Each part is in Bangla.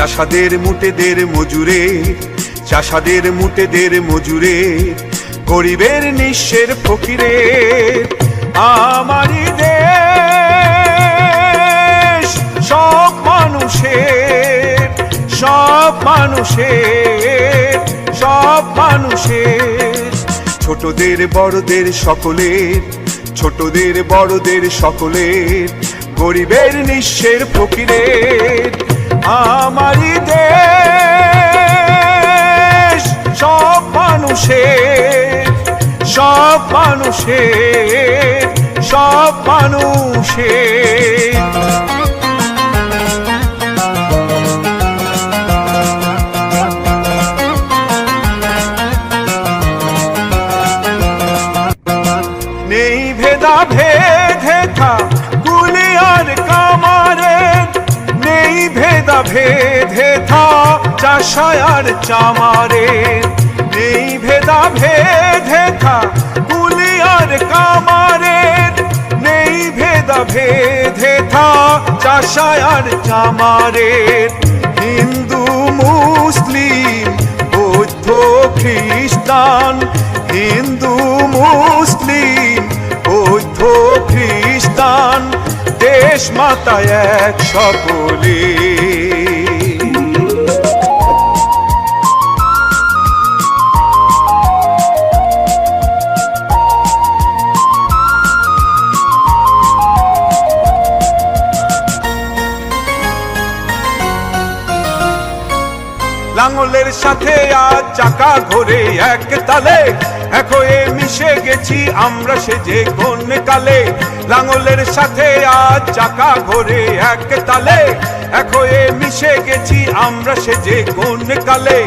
চাষাদের মুটেদের মজুরে, চাষাদের মুটেদের মজুরে, গরিবের নিঃস্বের ফকিরে, আমারই দেশ, সব মানুষের সব মানুষের সব মানুষের। ছোটদের বড়দের সকলের, ছোটদের বড়দের সকলের, গরিবের নিঃস্বের ফকিরের আমারই দেশ। সব মানুষের সব মানুষের সব মানুষের। নেই ভেদা ভেদা ভেদে থা চাষায় চামারে। নেই ভেদা ভেদে থা গুলি আর কামারে। নেই ভেদা ভেদে থা চাষায় চামারে। হিন্দু, মুসলিম, বৌদ্ধ, খ্রিস্টান, হিন্দু, মুসলিম, বৌদ্ধ, খ্রিস্টান, দেশ মাতা এক সকলে। লাঙলের সাথে আজ চাকা ঘোরে এক তালে। এক হয়ে মিশে গেছি আমরা সে যে কোন কালে। লাঙলের সাথে আজ চাকা ঘোরে এক তালে। এক হয়ে মিশে গেছি আমরা সে যে কোন কালে।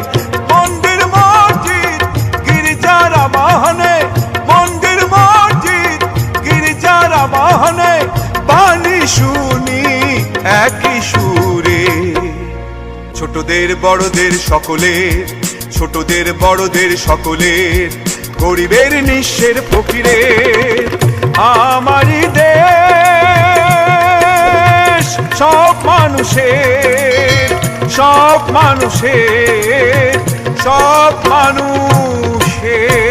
মন্দির মসজিদ, গির্জার আবাহনে। মন্দির মসজিদ, গির্জার আবাহনে। বাণী শুনি, একই সুরে ছোটদের, বড়দের সকলের, ছোটদের, বড়দের সকলের, গরিবের নিঃস্বের ফকিরের, আমারই দেশ, সব মানুষের সব মানুষের সব মানুষের।